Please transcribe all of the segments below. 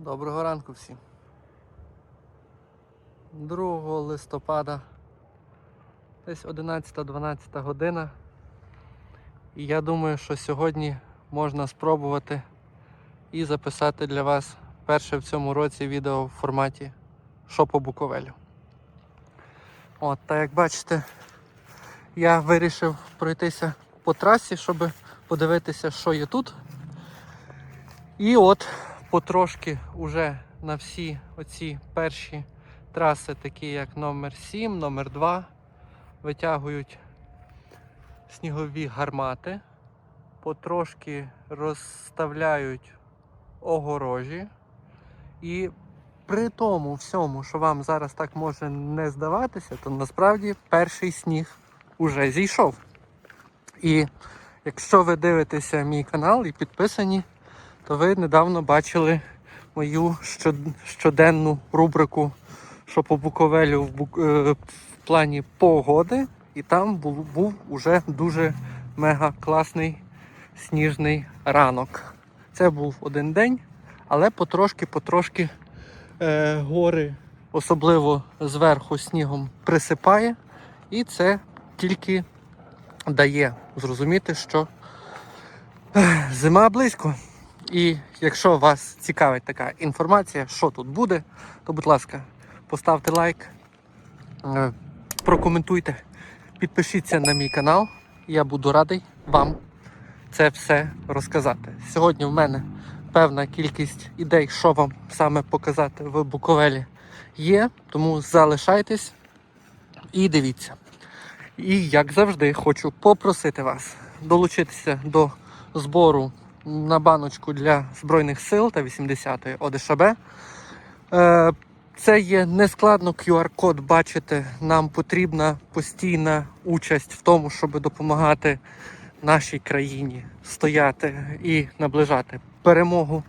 Доброго ранку всім. 2 листопада, десь 11-12 година. І я думаю, що сьогодні можна спробувати і записати для вас перше в цьому році відео в форматі «Що по Буковелю. От, та як бачите, я вирішив пройтися по трасі, щоб подивитися, що є тут. І от потрошки уже на всі оці перші траси, такі як номер 7, номер 2, витягують снігові гармати, потрошки розставляють огорожі. І при тому всьому, що вам зараз так може не здаватися, то насправді перший сніг уже зійшов. І якщо ви дивитеся мій канал і підписані, то ви недавно бачили мою щоденну рубрику, що по Буковелю в, Бук... е, в плані погоди, і там був, був уже дуже мега класний сніжний ранок. Це був один день, але потрошки-потрошки е, гори, особливо зверху снігом, присипає, і це тільки дає зрозуміти, що зима близько. І якщо вас цікавить така інформація, що тут буде, то будь ласка, поставте лайк, е, прокоментуйте, підпишіться на мій канал. Я буду радий вам це все розказати. Сьогодні в мене певна кількість ідей, що вам саме показати в Буковелі є, тому залишайтесь і дивіться. І як завжди, хочу попросити вас долучитися до збору на баночку для Збройних сил та 80-ї ОДШБ. Е, Це є нескладно QR-код бачите. Нам потрібна постійна участь в тому, щоб допомагати нашій країні стояти і наближати перемогу.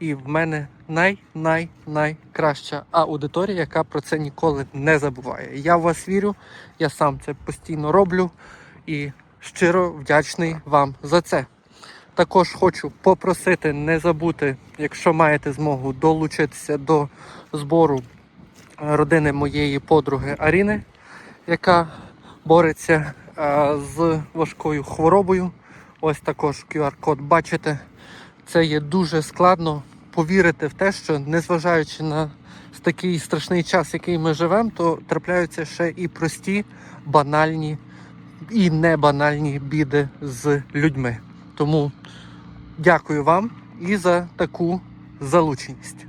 І в мене най-най найкраща аудиторія, яка про це ніколи не забуває. Я в вас вірю, я сам це постійно роблю і щиро вдячний вам за це. Також хочу попросити не забути, якщо маєте змогу долучитися до збору е, родини моєї подруги Аріни, яка бореться е, з важкою хворобою. Ось також QR-код бачите. Це є дуже складно повірити в те, що незважаючи на такий страшний час, який ми живемо, то трапляються ще і прості, банальні і небанальні біди з людьми. Тому дякую вам і за таку залученість.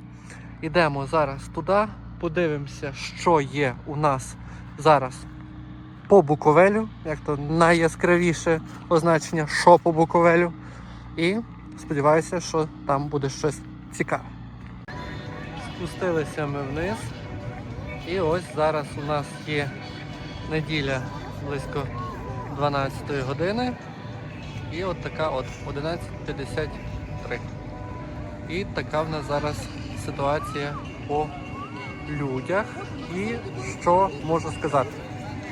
Ідемо зараз туди, подивимося, що є у нас зараз по Буковелю, як то найяскравіше означення, що по Буковелю. І сподіваюся, що там буде щось цікаве. Спустилися ми вниз. І ось зараз у нас є неділя близько 12 години. І от така от 11.53. І така в нас зараз ситуація по людях. І що можу сказати?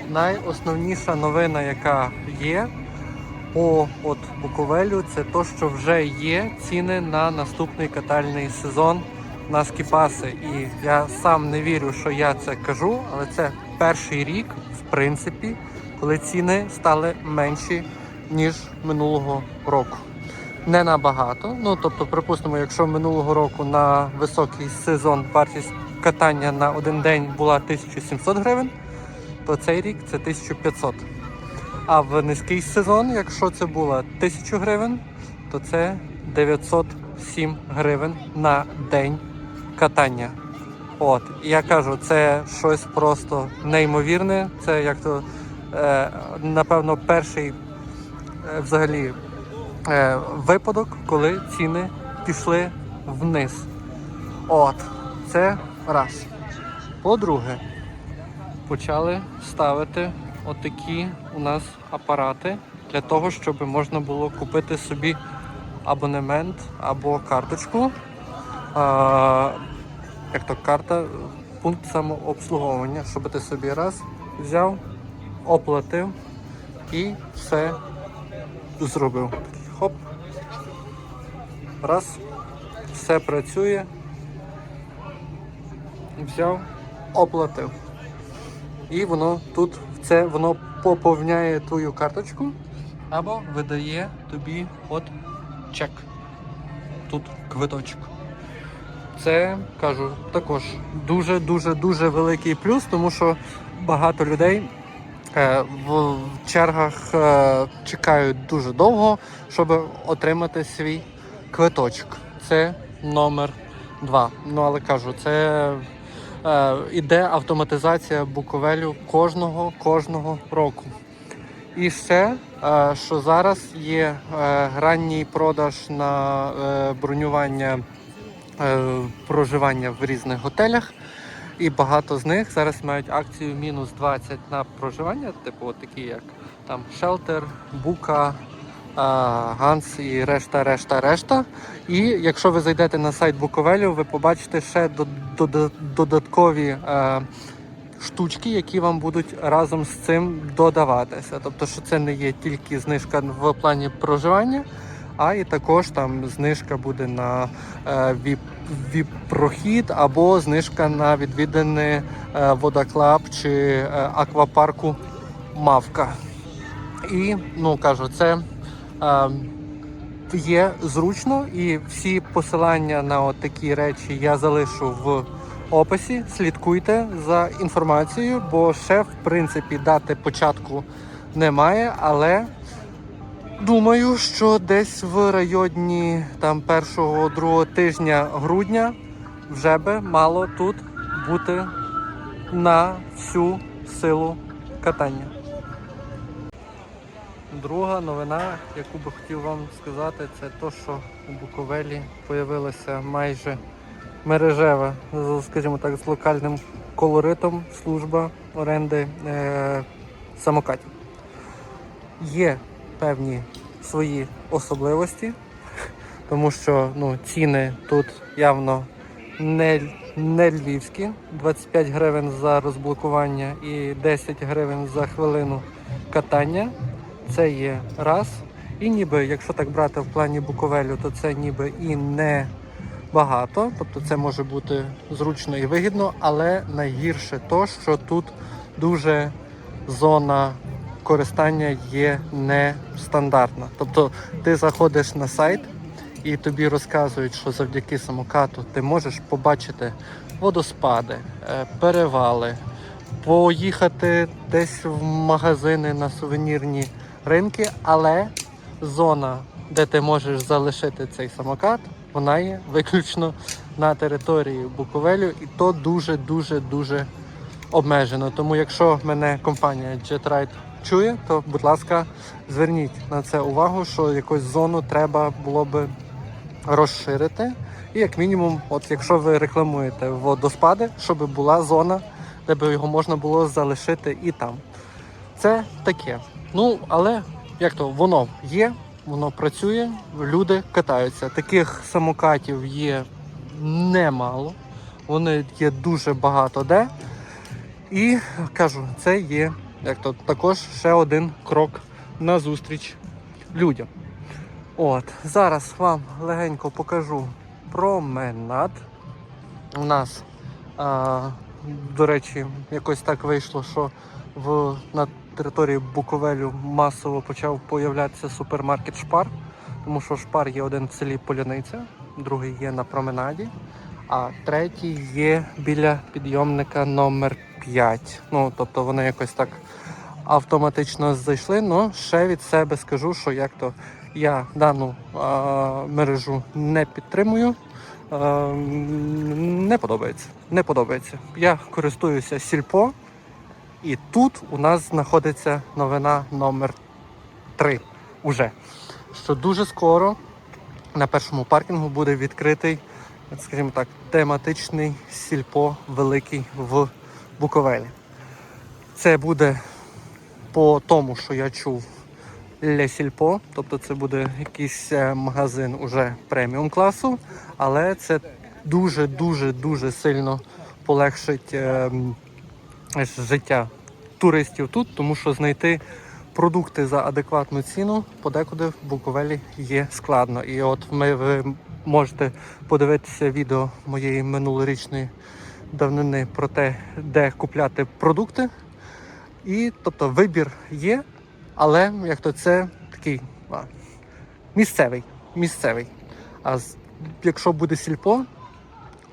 Найосновніша новина, яка є по от Буковелю, це то, що вже є ціни на наступний катальний сезон на скіпаси. І я сам не вірю, що я це кажу, але це перший рік, в принципі, коли ціни стали менші ніж минулого року. Не набагато. Ну тобто, припустимо, якщо минулого року на високий сезон вартість катання на один день була 1700 гривень, то цей рік це 1500. А в низький сезон, якщо це було 1000 гривень, то це 907 гривень на день катання. От, я кажу, це щось просто неймовірне. Це як то, е, напевно, перший взагалі е, випадок, коли ціни пішли вниз. От, це раз. По-друге, почали ставити отакі у нас апарати для того, щоб можна було купити собі абонемент або карточку. А, як то карта, пункт самообслуговування, щоб ти собі раз взяв, оплатив і все зробив. Хоп. Раз, все працює взяв, оплатив. І воно тут це воно поповняє твою карточку або видає тобі от чек. Тут квиточок. Це кажу також дуже дуже великий плюс, тому що багато людей в чергах е, чекають дуже довго, щоб отримати свій квиточок. Це номер два. Ну але кажу, це е, іде автоматизація Буковелю кожного кожного року. І ще, е, що зараз є е, ранній продаж на е, бронювання е, проживання в різних готелях. І багато з них зараз мають акцію мінус 20 на проживання, типу такі як там Shelter, Бука, Ганс і решта, решта, решта. І якщо ви зайдете на сайт Буковелю, ви побачите ще до- до- додаткові е, штучки, які вам будуть разом з цим додаватися. Тобто, що це не є тільки знижка в плані проживання, а і також там знижка буде на е, віп, віп-прохід або знижка на відвідини е, водоклаб чи е, аквапарку Мавка. І ну кажу, це е, є зручно, і всі посилання на от такі речі я залишу в описі. Слідкуйте за інформацією, бо ще в принципі дати початку немає, але думаю, що десь в районі там першого другого тижня грудня вже би мало тут бути на всю силу катання. Друга новина, яку би хотів вам сказати, це те, що у Буковелі з'явилася майже мережева, скажімо так, з локальним колоритом служба оренди е, самокатів. Є певні свої особливості, тому що ну, ціни тут явно не, не львівські. 25 гривень за розблокування і 10 гривень за хвилину катання. Це є раз. І ніби, якщо так брати в плані Буковелю, то це ніби і не багато, тобто це може бути зручно і вигідно, але найгірше то, що тут дуже зона користання є нестандартна. Тобто ти заходиш на сайт і тобі розказують, що завдяки самокату ти можеш побачити водоспади, е, перевали, поїхати десь в магазини на сувенірні ринки, але зона, де ти можеш залишити цей самокат, вона є виключно на території Буковелю, і то дуже дуже дуже обмежено. Тому якщо мене компанія JetRide чує, то будь ласка, зверніть на це увагу, що якусь зону треба було би розширити. І як мінімум, от якщо ви рекламуєте водоспади, щоб була зона, де би його можна було залишити і там. Це таке. Ну, але як то воно є, воно працює, люди катаються. Таких самокатів є немало. Вони є дуже багато де. І кажу, це є як то також ще один крок назустріч людям. От, зараз вам легенько покажу променад. У нас, а, до речі, якось так вийшло, що в, на території Буковелю масово почав появлятися супермаркет Шпар, тому що Шпар є один в селі Поляниця, другий є на променаді, а третій є біля підйомника номер 5. Ну, тобто вони якось так автоматично зайшли. Ну, ще від себе скажу, що як то я дану а, мережу не підтримую. Е, не подобається. Не подобається. Я користуюся сільпо, і тут у нас знаходиться новина номер 3 уже. Що дуже скоро на першому паркінгу буде відкритий, скажімо так, тематичний сільпо великий в Буковелі. Це буде по тому, що я чув Ле Сільпо, тобто це буде якийсь е, магазин уже преміум класу, але це дуже дуже дуже сильно полегшить е, життя туристів тут, тому що знайти продукти за адекватну ціну подекуди в Буковелі є складно. І от ми ви можете подивитися відео моєї минулорічної давнини про те, де купляти продукти. І тобто вибір є, але як то це такий а, місцевий. місцевий. А якщо буде сільпо,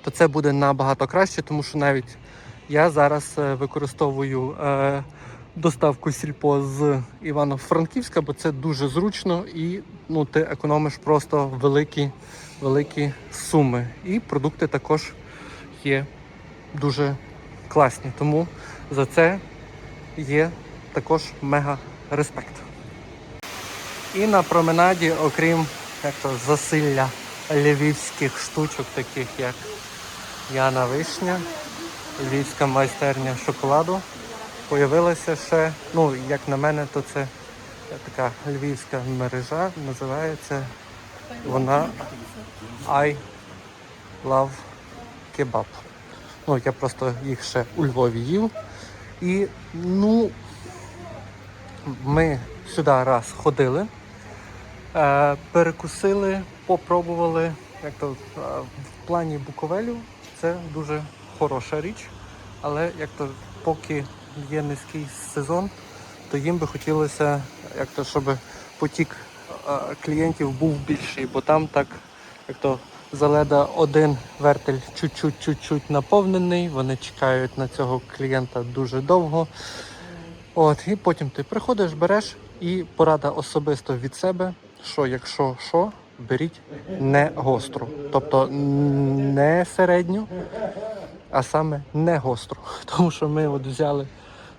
то це буде набагато краще, тому що навіть я зараз е, використовую е, доставку сільпо з Івано-Франківська, бо це дуже зручно і ну, ти економиш просто великі, великі суми. І продукти також є дуже класні. Тому за це є також мега респект. І на променаді, окрім то, засилля львівських штучок, таких як Яна Вишня, львівська майстерня шоколаду, появилася ще, ну, як на мене, то це така львівська мережа, називається вона I Love Kebab. Ну, я просто їх ще у Львові їв. І ну, ми сюди раз ходили, е, перекусили, попробували. Як то е, в плані Буковелю це дуже хороша річ, але як то поки є низький сезон, то їм би хотілося, як то, щоб потік е, клієнтів був більший, бо там так, як то заледа один вертель чуть-чуть чуть-чуть наповнений, вони чекають на цього клієнта дуже довго. От, і потім ти приходиш, береш і порада особисто від себе, що якщо що, беріть не гостру. Тобто не середню, а саме не гостру. Тому що ми от взяли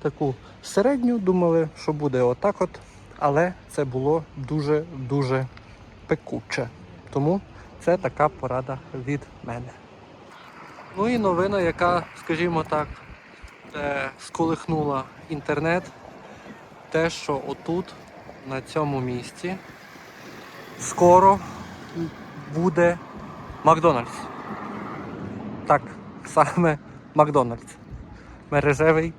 таку середню, думали, що буде отак от, але це було дуже-дуже пекуче. Тому це така порада від мене. Ну і новина, яка, скажімо так, е, сколихнула інтернет, те, що отут, на цьому місці, скоро буде Макдональдс. Так, саме Макдональдс. Мережевий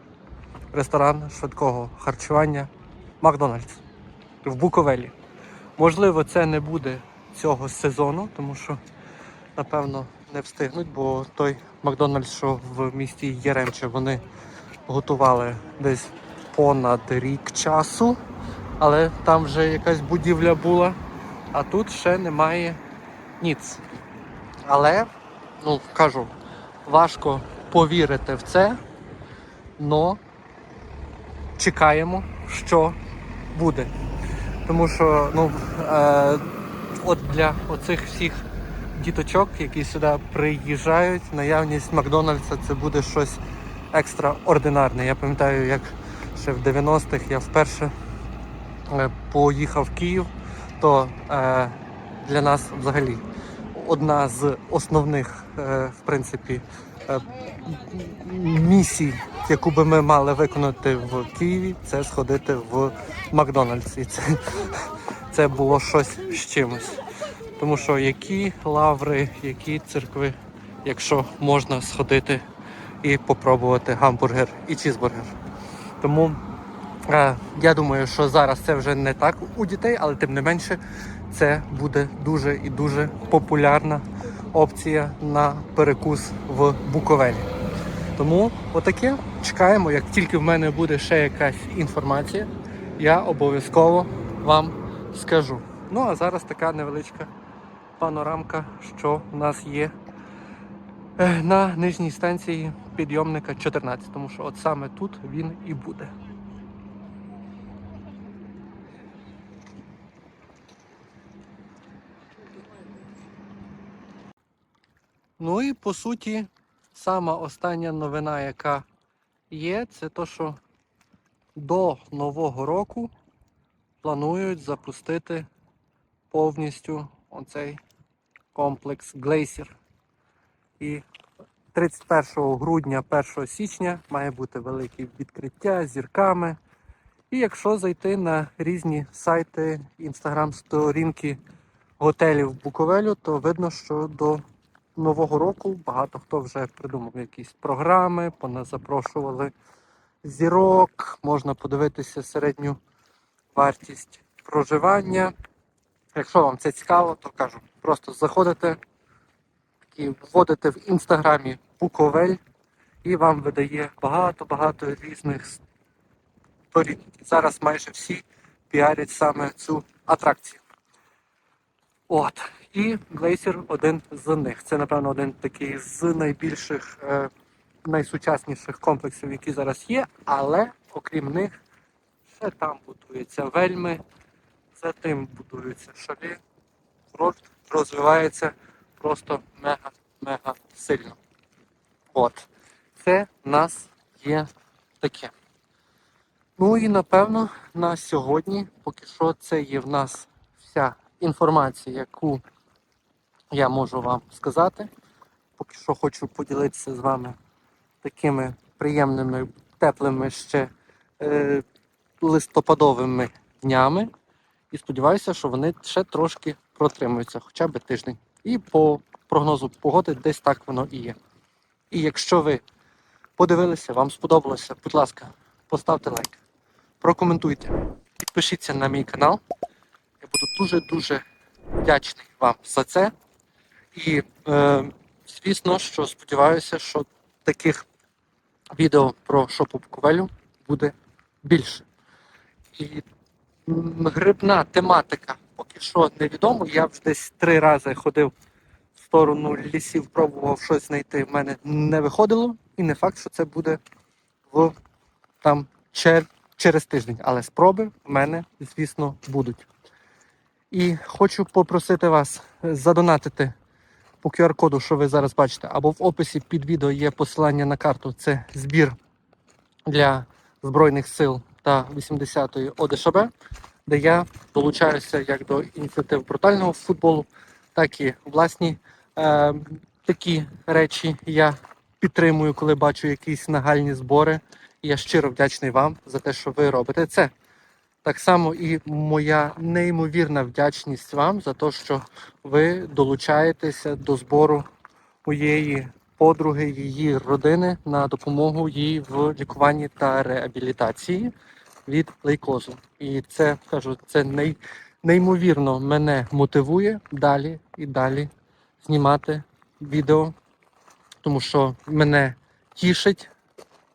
ресторан швидкого харчування Макдональдс в Буковелі. Можливо, це не буде цього сезону, тому що, напевно, не встигнуть, бо той Макдональдс, що в місті Яремче, вони готували десь понад рік часу, але там вже якась будівля була, а тут ще немає ніц. Але, ну кажу, важко повірити в це, но чекаємо, що буде. Тому що ну, е, от для оцих всіх діточок, які сюди приїжджають, наявність Макдональдса це буде щось екстраординарне. Я пам'ятаю, як ще в 90-х я вперше е, поїхав в Київ, то е, для нас взагалі одна з основних, е, в принципі, е, місій, яку би ми мали виконати в Києві, це сходити в Макдональдс. І це, це було щось з чимось. Тому що які лаври, які церкви, якщо можна сходити і попробувати гамбургер і чізбургер. Тому е, я думаю, що зараз це вже не так у дітей, але тим не менше це буде дуже і дуже популярна опція на перекус в Буковелі. Тому отаке чекаємо. Як тільки в мене буде ще якась інформація, я обов'язково вам скажу. Ну а зараз така невеличка панорамка, що в нас є е, на нижній станції підйомника 14, тому що от саме тут він і буде. Ну і по суті, сама остання новина, яка є, це то, що до Нового року планують запустити повністю оцей комплекс Glacier. І 31 грудня, 1 січня має бути велике відкриття зірками. І якщо зайти на різні сайти, інстаграм-сторінки готелів Буковелю, то видно, що до Нового року багато хто вже придумав якісь програми, поназапрошували зірок, можна подивитися середню вартість проживання. Якщо вам це цікаво, то кажу, просто заходите і вводите в інстаграмі Буковель і вам видає багато-багато різних сторін. Зараз майже всі піарять саме цю атракцію. От. І Glacier один з них. Це, напевно, один такий з найбільших, е, найсучасніших комплексів, які зараз є, але окрім них, ще там будується вельми, за тим будуються шалі. Курорт розвивається просто мега-мега сильно. От. Це в нас є таке. Ну і напевно на сьогодні, поки що, це є в нас вся інформація, яку я можу вам сказати. Поки що хочу поділитися з вами такими приємними, теплими ще е, листопадовими днями. І сподіваюся, що вони ще трошки протримуються, хоча б тиждень. І по прогнозу погоди десь так воно і є. І якщо ви подивилися, вам сподобалося, будь ласка, поставте лайк, прокоментуйте, підпишіться на мій канал. Я буду дуже-дуже вдячний вам за це. І, е, звісно, що сподіваюся, що таких відео про шопу Буковелю буде більше. І грибна тематика поки що невідомо. Я вже десь три рази ходив в сторону лісів, пробував щось знайти. В мене не виходило, і не факт, що це буде в там чер- через тиждень. Але спроби в мене, звісно, будуть. І хочу попросити вас задонатити по QR-коду, що ви зараз бачите, або в описі під відео є посилання на карту. Це збір для Збройних сил та 80-ї ОДШБ, де я долучаюся як до ініціатив брутального футболу, так і власні е, такі речі я підтримую, коли бачу якісь нагальні збори. Я щиро вдячний вам за те, що ви робите це. Так само і моя неймовірна вдячність вам за те, що ви долучаєтеся до збору моєї подруги, її родини на допомогу їй в лікуванні та реабілітації від лейкозу. І це кажу, це най, неймовірно мене мотивує далі і далі знімати відео, тому що мене тішить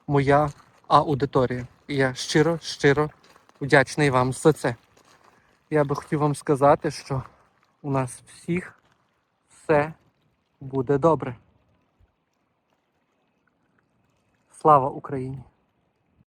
моя аудиторія. І я щиро, щиро вдячний вам за це. Я би хотів вам сказати, що у нас всіх все буде добре. Слава Україні!